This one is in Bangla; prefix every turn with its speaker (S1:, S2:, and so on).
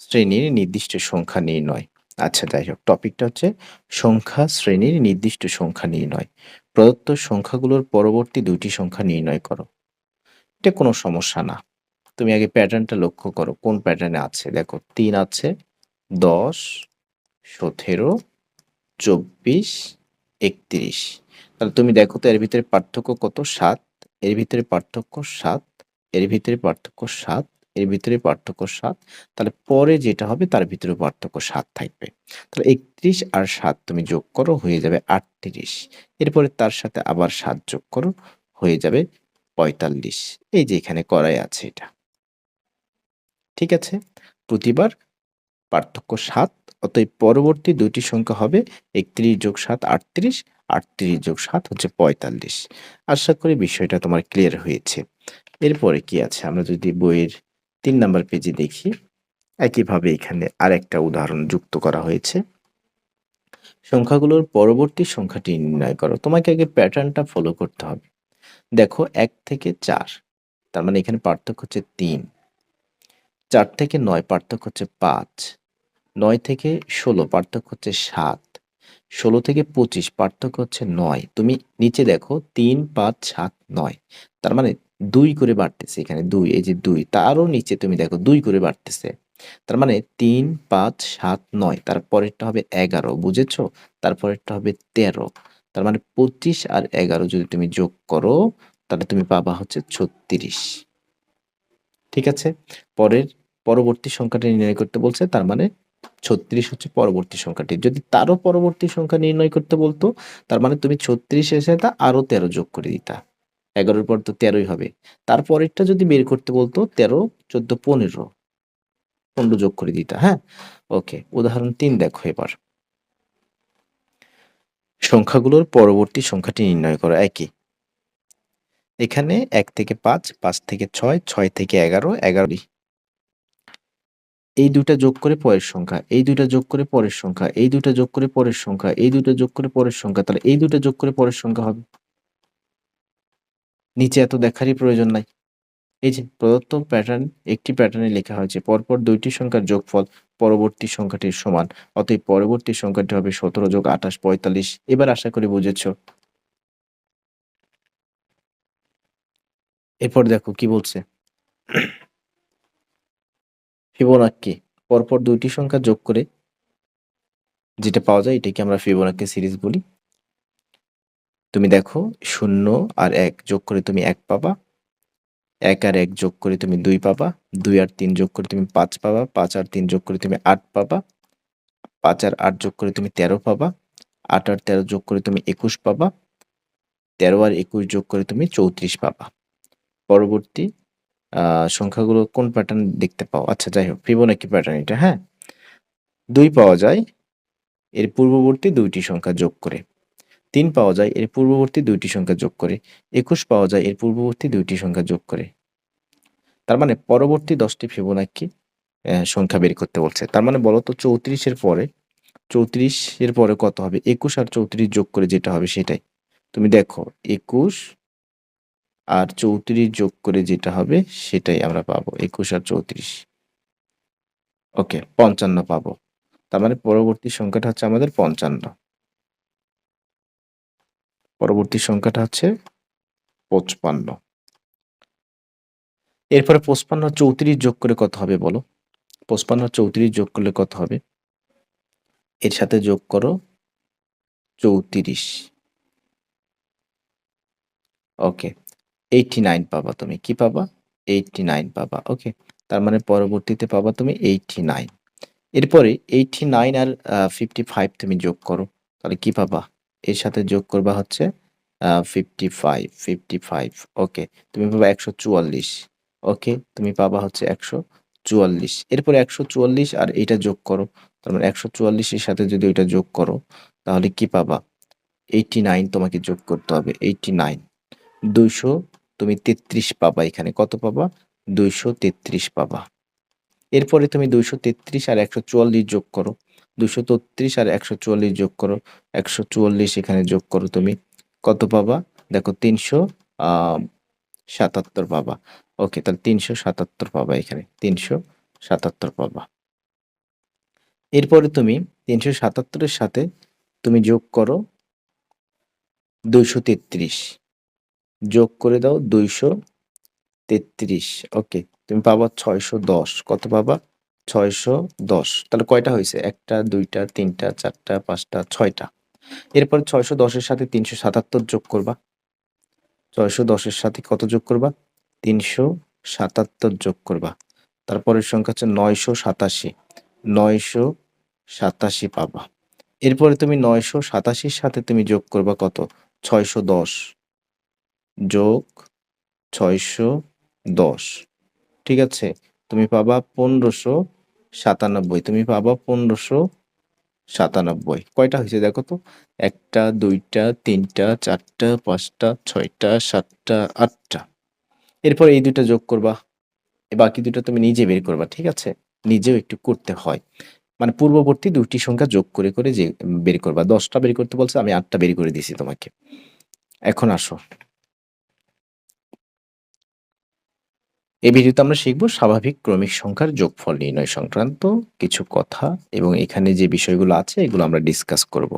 S1: শ্রেণির নির্দিষ্ট সংখ্যা নির্ণয় আচ্ছা যাই হোক, টপিকটা হচ্ছে সংখ্যা শ্রেণির নির্দিষ্ট সংখ্যা নির্ণয় প্রদত্ত সংখ্যাগুলোর পরবর্তী দুইটি সংখ্যা নির্ণয় করো। এটা কোনো সমস্যা না। তুমি আগে প্যাটার্নটা লক্ষ্য করো, কোন প্যাটার্নে আছে? দেখো, তিন আছে, দশ, সতেরো, চব্বিশ, একত্রিশ। তাহলে তুমি দেখো তো এর ভিতরে পার্থক্য কত? সাত, এর ভিতরে পার্থক্য সাত, এর ভিতরে পার্থক্য সাত এর ভিতরে পার্থক্য সাত। তাহলে পরে যেটা হবে তার ভিতরে পার্থক্য সাত থাকবে। তাহলে একত্রিশ আর সাত তুমি যোগ করো, হয়ে যাবে আটত্রিশ। এরপরে তার সাথে আবার সাত যোগ করো, হয়ে যাবে পঁয়তাল্লিশ। এই যে এখানে করাই আছে এটা। ঠিক আছে? প্রতিবার পার্থক্য সাত, অতএব পরবর্তী দুটি সংখ্যা হবে একত্রিশ যোগ সাত আটত্রিশ আটত্রিশ যোগ সাত হচ্ছে পঁয়তাল্লিশ। আশা করি বিষয়টা তোমার ক্লিয়ার হয়েছে। এরপরে কি আছে? আমরা যদি বইয়ের তিন নাম্বার পেজে দেখি। একইভাবে এখানে আরেকটা উদাহরণ যুক্ত করা হয়েছে। সংখ্যাগুলোর পরবর্তী সংখ্যাটি নির্ণয় করো। তোমাকে আগে প্যাটার্নটা ফলো করতে হবে। দেখো, এক থেকে চার, তার মানে এখানে পার্থক্য হচ্ছে তিন। চার থেকে নয় পার্থক্য হচ্ছে পাঁচ। নয় থেকে ষোলো পার্থক্য হচ্ছে সাত। ষোলো থেকে পঁচিশ পার্থক্য হচ্ছে নয়। তুমি নিচে দেখো, তিন, পাঁচ, সাত, নয়। তার মানে দুই করে বাড়তেছে এখানে, দুই, এই যে দুই, তারও নিচে তুমি দেখো দুই করে বাড়তেছে। তার মানে তিন, পাঁচ, সাত, নয় তারপরেরটা হবে এগারো, বুঝেছ? তারপরেরটা হবে তেরো, তার মানে পঁচিশ আর এগারো যদি তুমি যোগ করো, তাহলে তুমি পাবা হচ্ছে ছত্রিশ। ঠিক আছে? পরের, পরবর্তী সংখ্যাটি নির্ণয় করতে বলছে, তার মানে ছত্রিশ হচ্ছে পরবর্তী সংখ্যাটি। যদি তারও পরবর্তী সংখ্যা নির্ণয় করতে বলতো, তার মানে তুমি ছত্রিশ এসে তা আরও তেরো যোগ করে দিতা। এগারোর পর তো তেরোই হবে। তারপরেরটা যদি বের করতে বলতো, তেরো, চোদ্দ, পনেরো। পনেরো যোগ করে দিতা হ্যাঁ? ওকে, উদাহরণ তিন দেখো এবার। সংখ্যাগুলোর পরবর্তী সংখ্যাটি নির্ণয় করো, একই। এখানে এক থেকে পাঁচ পাঁচ থেকে ছয় ছয় থেকে এগারো এগারো এই দুটা যোগ করে পরের সংখ্যা, এই দুটা যোগ করে পরের সংখ্যা, এই দুটা যোগ করে পরের সংখ্যা, এই দুটা যোগ করে পরের সংখ্যা, তাহলে এই দুটা যোগ করে পরের সংখ্যা হবে। নিচে এত দেখারই প্রয়োজন নাই। এই যে প্রদত্ত প্যাটার্ন একটি প্যাটার্নে লেখা হয়েছে, পরপর দুইটি সংখ্যার যোগফল পরবর্তী সংখ্যাটির সমান, অতএব পরবর্তী সংখ্যাটি হবে সতেরো যোগ আঠাশ, পঁয়তাল্লিশ। এবার আশা করি বুঝেছ। এরপর দেখো কি বলছে। ফিবোনাক্কি, পরপর দুইটি সংখ্যা যোগ করে যেটা পাওয়া যায়, এটাকে আমরা ফিবোনাক্কি সিরিজ বলি। তুমি দেখো শূন্য আর এক যোগ করে তুমি এক পাবা। এক আর এক যোগ করে তুমি দুই পাবা। দুই আর তিন যোগ করে তুমি পাঁচ পাবা। পাঁচ আর তিন যোগ করে তুমি আট পাবা। পাঁচ আর আট যোগ করে তুমি তেরো পাবা। আট আর তেরো যোগ করে তুমি একুশ পাবা। তেরো আর একুশ যোগ করে তুমি চৌত্রিশ পাবা। পরবর্তী সংখ্যাগুলো কোন প্যাটার্ন দেখতে পাও? আচ্ছা যাই হোক ফিবো নাকি প্যাটার্ন এটা হ্যাঁ? দুই পাওয়া যায়। এর পূর্ববর্তী দুইটি সংখ্যা যোগ করে। তিন পাওয়া যায়, এর পূর্ববর্তী দুইটি সংখ্যা যোগ করে। একুশ পাওয়া যায়, এর পূর্ববর্তী দুইটি সংখ্যা যোগ করে। তার মানে পরবর্তী দশটি ফিবোনাকি সংখ্যা বের করতে বলছে। তার মানে বলতো চৌত্রিশের পরে চৌত্রিশের পরে কত হবে? একুশ আর চৌত্রিশ যোগ করে যেটা হবে সেটাই। তুমি দেখো, একুশ আর চৌত্রিশ যোগ করে যেটা হবে সেটাই আমরা পাবো। একুশ আর চৌত্রিশ। ওকে, পঞ্চান্ন পাবো। তার মানে পরবর্তী সংখ্যাটা হচ্ছে আমাদের পঞ্চান্ন। পরবর্তী সংখ্যাটা হচ্ছে পঁচপান্ন। এরপরে পঁচপান্ন চৌত্রিশ যোগ করে কত হবে বলো? পঁচপান্ন চৌত্রিশ যোগ করলে কত হবে? এর সাথে যোগ করো চৌত্রিশ। ওকে এইটটি নাইন পাবা তুমি। কি পাবা? এইটটি নাইন পাবা। ওকে, তার মানে পরবর্তীতে পাবা তুমি এইটটি নাইন এরপরে এইটটি নাইন আর ফিফটি ফাইভ তুমি যোগ করো। তাহলে কি পাবা? এর সাথে যোগ করবা হচ্ছে fifty five fifty five okay তুমি পাবা একশো চুয়াল্লিশ ওকে তুমি পাবা হচ্ছে একশো চুয়াল্লিশ, এরপরে একশো চুয়াল্লিশ আর এইটা যোগ করো, তার মানে একশো চুয়াল্লিশের সাথে যদি ওইটা যোগ করো, তাহলে কি পাবা? এইটটি নাইন তোমাকে যোগ করতে হবে এইটটি নাইন দুইশো তুমি তেত্রিশ পাবা এখানে, কত পাবা? দুইশো তেত্রিশ পাবা, এরপরে তুমি দুইশো তেত্রিশ আর একশো চুয়াল্লিশ যোগ করো দুশো তেত্রিশ আর একশো চুয়াল্লিশ যোগ করো। একশো চুয়াল্লিশ এখানে যোগ করো তুমি। কত পাবা? দেখো, তিনশো সাতাত্তর পাবা। ওকে, তাহলে তিনশো সাতাত্তর পাবা এখানে। তিনশো সাতাত্তর পাবা। এরপরে তুমি ৩৭৭ এর সাথে তুমি যোগ করো ২৩৩ যোগ করে দাও ২৩৩ ওকে, তুমি পাবা ৬১০ কত পাবা? ৬১০ তাহলে কয়টা হয়েছে? একটা, দুইটা, তিনটা, চারটা, পাঁচটা, ছয়টা। এরপরে ৬১০ এর সাথে ৩৭৭ যোগ করবা। ৬১০ এর সাথে কত যোগ করবা? ৩৭৭ যোগ করবা। তারপরের সংখ্যা হচ্ছে ৯৮৭ ৯৮৭ পাবা। এরপরে তুমি ৯৮৭ এর সাথে তুমি যোগ করবা কত? ৬১০ যোগ ৬১০ ঠিক আছে? তুমি পাবা ১৫৯৭ তুমি পাবা ১৫৯৭ কয়টা হয়েছে দেখো তো? একটা, দুইটা, তিনটা, চারটা, পাঁচটা, ছয়টা, সাতটা, আটটা। এরপর এই দুইটা যোগ করবা। বাকি দুটো তুমি নিজে বের করবা, ঠিক আছে? নিজেও একটু করতে হয়। মানে পূর্ববর্তী দুটি সংখ্যা যোগ করে করে যে বের করবা। দশটা বের করতে বলছে, আমি আটটা বের করে দিছি তোমাকে। এখন আসো। এই ভিডিওতে আমরা শিখব স্বাভাবিক ক্রমিক সংখ্যার যোগফল নির্ণয় সংক্রান্ত কিছু কথা এবং এখানে যে বিষয়গুলো আছে, এগুলো আমরা ডিসকাস করব।